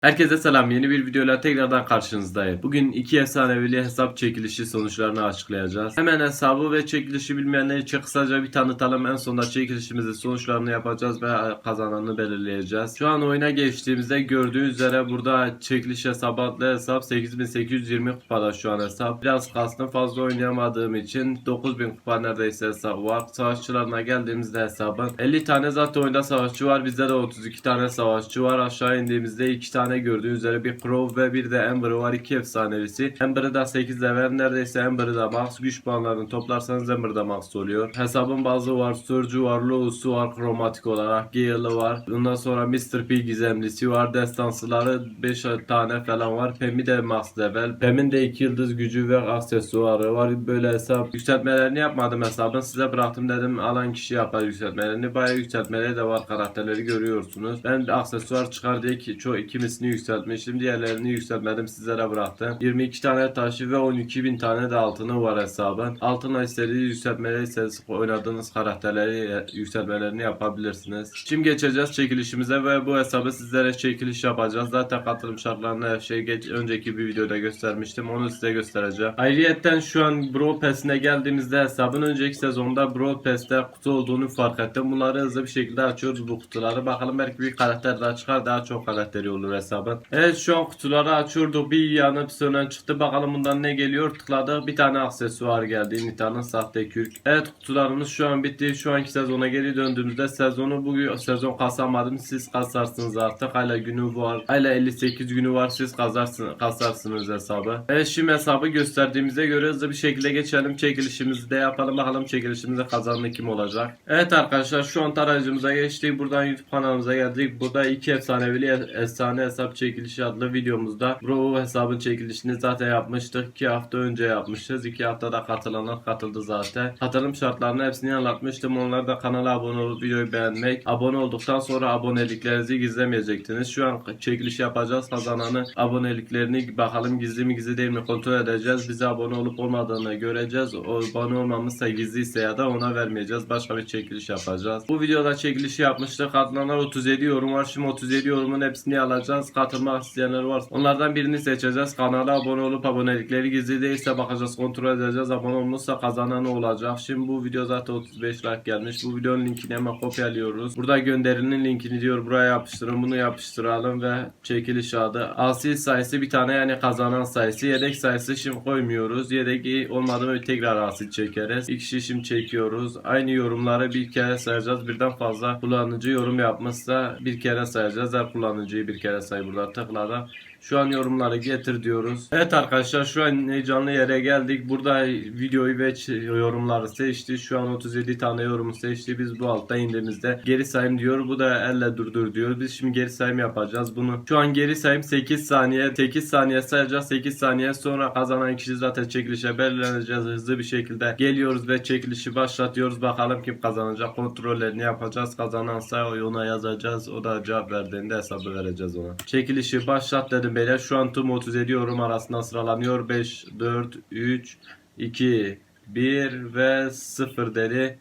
Herkese selam. Yeni bir videoyla tekrardan karşınızdayım. Bugün iki efsanevili hesap çekilişi sonuçlarını açıklayacağız. Hemen hesabı ve çekilişi bilmeyenler için kısaca bir tanıtalım. En sonunda çekilişimizin sonuçlarını yapacağız ve kazananı belirleyeceğiz. Şu an oyuna geçtiğimizde gördüğünüz üzere burada çekiliş hesabı adlı hesap 8820 kupada şu an hesap. Biraz kastım fazla oynayamadığım için 9000 kupa neredeyse hesap var. Savaşçılarına geldiğimizde hesabın 50 tane zaten oyunda savaşçı var. Bizde de 32 tane savaşçı var. Aşağı indiğimizde 2 tane gördüğünüz üzere bir Crow ve bir de Ember var. 2 efsanevisi. Ember'ı da 8 level. Neredeyse Ember'ı da max. Güç puanlarını toplarsanız Ember da max oluyor. Hesabın bazı var. Surge'u var. Low'su var. Kromatik olarak. Gale'ı var. Ondan sonra Mr. P gizemlisi var. Destansıları 5 tane falan var. Pem'i de max level. Pem'in de 2 yıldız gücü ve aksesuarı var. Böyle hesap yükseltmelerini yapmadım hesabın. Size bıraktım dedim alan kişi yapar yükseltmelerini. Bayağı yükseltmeleri de var. Karakterleri görüyorsunuz. Ben aksesuar çıkar diye ki çoğu ikimisini yükseltmiştim. Diğerlerini yükseltmedim. Sizlere bıraktım. 22 tane taşı ve 12 bin tane de altını var hesabın. Altına istediği yükseltmeleri ise oynadığınız karakterleri yükseltmelerini yapabilirsiniz. Şimdi geçeceğiz çekilişimize ve bu hesabı sizlere çekiliş yapacağız. Zaten katılım şartlarını her şey geç, önceki bir videoda göstermiştim. Onu size göstereceğim. Ayrıyetten şu an Brawl Pass'ine geldiğimizde hesabın önceki sezonda Brawl Pass'te kutu olduğunu fark ettim. Bunları hızlı bir şekilde açıyoruz bu kutuları. Bakalım belki bir karakter daha çıkar. Daha çok karakteri olur hesabın. Evet şu an kutuları açıyorduk. Bir yanıp sönen çıktı. Bakalım bundan ne geliyor. Tıkladık. Bir tane aksesuar geldi. Nita'nın sahte kürk. Evet kutularımız şu an bitti. Şu anki sezona geri döndüğümüzde sezonu bugün sezon kasamadım. Siz kasarsınız artık. Hala günü var. Hala 58 günü var. Siz kazarsınız, kasarsınız hesabı. Evet şimdi hesabı gösterdiğimize göre hızlı bir şekilde geçelim. Çekilişimizi de yapalım. Bakalım çekilişimizde kazanan kim olacak. Evet arkadaşlar şu an tarayıcımıza geçtik. Buradan YouTube kanalımıza geldik. Burada iki efsanevili efsane hesap çekilişi adlı videomuzda Bro hesabın çekilişini zaten yapmıştık. 2 hafta önce yapmışız. 2 haftada katılanlar katıldı zaten. Katılım şartlarını hepsini anlatmıştım. Onlar da kanala abone olup videoyu beğenmek. Abone olduktan sonra aboneliklerinizi gizlemeyecektiniz. Şu an çekiliş yapacağız. Kazananı aboneliklerini bakalım gizli mi gizli değil mi kontrol edeceğiz. Bize abone olup olmadığını göreceğiz. O abone olmamızsa gizliyse ya da ona vermeyeceğiz. Başka bir çekiliş yapacağız. Bu videoda çekilişi yapmıştık. Katılanlar 37 yorum var. Şimdi 37 yorumun hepsini alacağız. Katılmak isteyenler varsa onlardan birini seçeceğiz. Kanala abone olup abonelikleri gizli değilse bakacağız kontrol edeceğiz. Abone olmuşsa kazanan olacak. Şimdi bu video zaten 35 like gelmiş. Bu videonun linkini hemen kopyalıyoruz. Burada gönderinin linkini diyor buraya yapıştırın. Bunu yapıştıralım ve çekiliş adı. Asil sayısı bir tane yani kazanan sayısı. Yedek sayısı şimdi koymuyoruz. Yedek olmadı mı tekrar asil çekeriz. İlk kişi şimdi çekiyoruz. Aynı yorumları bir kere sayacağız. Birden fazla kullanıcı yorum yapmışsa bir kere sayacağız. Her kullanıcıyı bir kere say burada tıkladı. Şu an yorumları getir diyoruz. Evet arkadaşlar şu an heyecanlı yere geldik. Burada videoyu ve yorumları seçti. Şu an 37 tane yorumu seçti. Biz bu altta indiğimizde geri sayım diyor. Bu da elle durdur diyor. Biz şimdi geri sayım yapacağız bunu. Şu an geri sayım 8 saniye. 8 saniye sayacağız. 8 saniye sonra kazanan kişi zaten çekilişe belirleneceğiz. Hızlı bir şekilde geliyoruz ve çekilişi başlatıyoruz. Bakalım kim kazanacak. Kontrollerini yapacağız. Kazanansa ona yazacağız. O da cevap verdiğinde hesabı vereceğiz ona. Çekilişi başlat dedim beyler. Şu an tüm 37 yorum arasında sıralanıyor. 5, 4, 3, 2, 1 ve 0 dedi.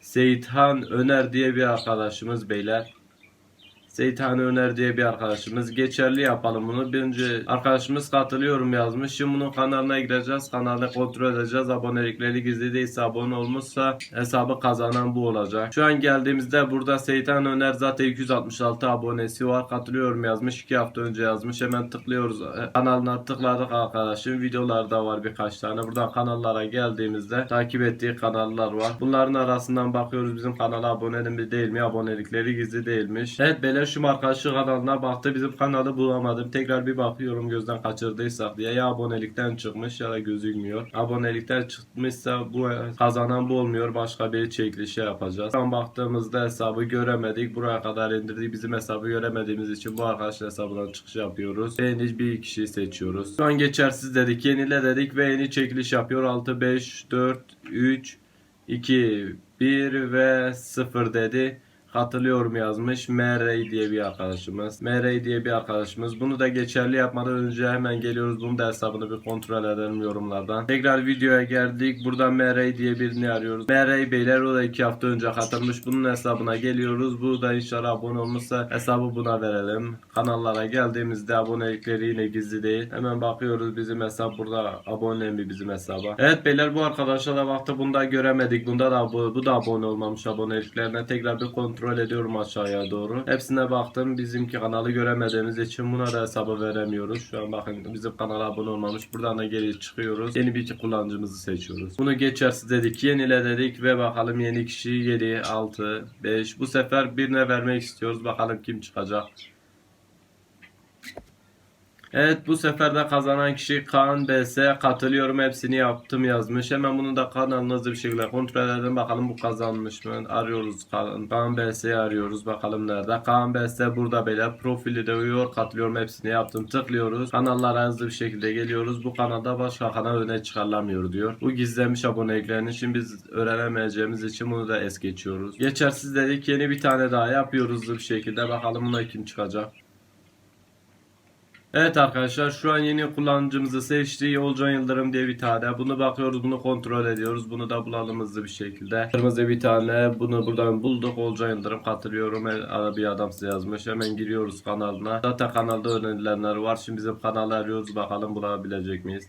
Seyithan Öner diye bir arkadaşımız beyler. Seyithan Öner diye bir arkadaşımız. Geçerli yapalım bunu. Bir önce arkadaşımız katılıyorum yazmış. Şimdi bunun kanalına gireceğiz. Kanalı kontrol edeceğiz. Abonelikleri gizli değilse abone olmuşsa hesabı kazanan bu olacak. Şu an geldiğimizde burada Seyithan Öner zaten 266 abonesi var. Katılıyorum yazmış. 2 hafta önce yazmış. Hemen tıklıyoruz. E, Kanalına tıkladık arkadaşım. Videolar da var birkaç tane. Buradan kanallara geldiğimizde takip ettiği kanallar var. Bunların arasından bakıyoruz bizim kanala abone mi değil mi? Abonelikleri gizli değilmiş. Evet beyler şu arkadaşı kanalına baktı. Bizim kanalı bulamadım. Tekrar bir bakıyorum gözden kaçırdıysak diye. Ya abonelikten çıkmış ya da gözükmüyor. Abonelikten çıkmışsa bu kazanan bu olmuyor. Başka bir çekilişi yapacağız. Tam baktığımızda hesabı göremedik. Buraya kadar indirdi. Bizim hesabı göremediğimiz için bu arkadaşın hesabından çıkış yapıyoruz. Yeni bir kişiyi seçiyoruz. Şu an geçersiz dedik. Yenile dedik ve yeni çekiliş yapıyor. 6, 5, 4, 3, 2, 1 ve 0 dedi. Katılıyorum yazmış. MR diye bir arkadaşımız. MR diye bir arkadaşımız. Bunu da geçerli yapmadan önce hemen geliyoruz. Bunun da hesabını bir kontrol edelim yorumlardan. Tekrar videoya geldik. Buradan MR diye birini arıyoruz. MR beyler o da 2 hafta önce katılmış. Bunun hesabına geliyoruz. Bu da inşallah abone olmuşsa hesabı buna verelim. Kanallara geldiğimizde abonelikleri yine gizli değil. Hemen bakıyoruz bizim hesap burada abone mi bizim hesaba. Evet beyler bu arkadaşa da baktı bunda göremedik. Bunda da bu, bu da abone olmamış aboneliklerine. Tekrar bir kontrol ediyorum aşağıya doğru. Hepsine baktım. Bizimki kanalı göremediğimiz için buna da hesabı veremiyoruz. Şu an bakın bizim kanala abone olmamış. Buradan da geri çıkıyoruz. Yeni bir kullanıcımızı seçiyoruz. Bunu geçersiz dedik. Yenile dedik ve bakalım yeni kişi 7, 6, 5. Bu sefer birine vermek istiyoruz. Bakalım kim çıkacak. Evet bu sefer de kazanan kişi Kaan BS katılıyorum hepsini yaptım yazmış. Hemen bunu da kanalını hızlı bir şekilde kontrol edelim bakalım bu kazanmış mı? Arıyoruz Kaan, Kaan BS'yi arıyoruz bakalım nerede. Kaan BS burada beyler profili de uyuyor katılıyorum hepsini yaptım tıklıyoruz. Kanallara hızlı bir şekilde geliyoruz. Bu kanalda başka kanal öne çıkarılamıyor diyor. Bu gizlenmiş aboneliklerini şimdi biz öğrenemeyeceğimiz için bunu da es geçiyoruz. Geçersiz dedik yeni bir tane daha yapıyoruz hızlı bir şekilde bakalım buna kim çıkacak. Evet arkadaşlar şu an yeni kullanıcımızı seçti. Olcan Yıldırım diye bir tane. Bunu bakıyoruz bunu kontrol ediyoruz. Bunu da bulalım hızlı bir şekilde. Kırmızı bir tane. Bunu buradan bulduk. Olcan Yıldırım katılıyorum. Bir adam size yazmış. Hemen giriyoruz kanalına. Zaten kanalda önerilenler var. Şimdi bizim kanalı arıyoruz. Bakalım bulabilecek miyiz?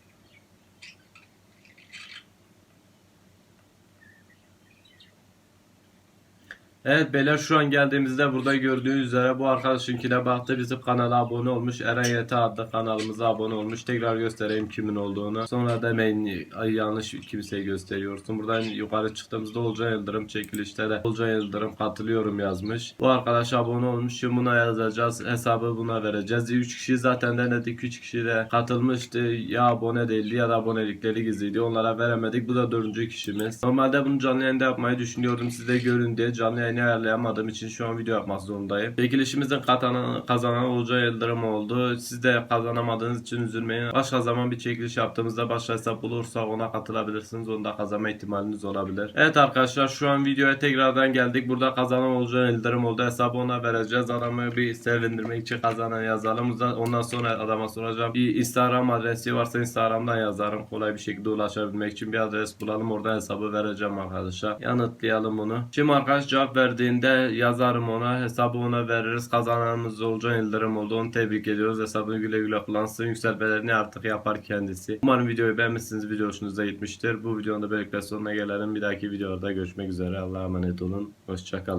Evet beyler şu an geldiğimizde burada gördüğünüz üzere bu arkadaşınkine baktı bizim kanala abone olmuş. Eren Yete adlı kanalımıza abone olmuş. Tekrar göstereyim kimin olduğunu. Sonra demeyin yanlış kimseyi gösteriyorsun. Buradan yukarı çıktığımızda Olcan Yıldırım çekilişte de Olcan Yıldırım katılıyorum yazmış. Bu arkadaş abone olmuş. Şimdi buna yazacağız. Hesabı buna vereceğiz. 3 kişi zaten denedik. 3 kişi de katılmıştı. Ya abone değildi ya da abonelikleri gizliydi. Onlara veremedik. Bu da dördüncü kişimiz. Normalde bunu canlı yayında yapmayı düşünüyordum. Siz de görün diye canlı yayını ayarlayamadığım için şu an video yapmak zorundayım. Çekilişimizin kazanan, kazanan Olcay Yıldırım oldu. Siz de kazanamadığınız için üzülmeyin. Başka zaman bir çekiliş yaptığımızda başka hesap bulursa ona katılabilirsiniz. Onu da kazanma ihtimaliniz olabilir. Evet arkadaşlar şu an videoya tekrardan geldik. Burada kazanan Olcay Yıldırım oldu. Hesabı ona vereceğiz. Adamı bir sevindirmek için kazanan yazalım. Ondan sonra adama soracağım. Bir Instagram adresi varsa Instagram'dan yazarım. Kolay bir şekilde ulaşabilmek için bir adres bulalım. Oradan hesabı vereceğim arkadaşlar. Yanıtlayalım bunu. Şimdi arkadaş cevap verdiğinde yazarım ona. Hesabı ona veririz. Kazananımız Olcan Yıldırım oldu. Onu tebrik ediyoruz. Hesabını güle güle kullansın. Yükseltmelerini artık yapar kendisi. Umarım videoyu beğenmişsiniz. Video hoşunuza gitmiştir. Bu videonun da böylelikle sonuna gelelim. Bir dahaki videoda görüşmek üzere. Allah'a emanet olun. Hoşçakalın.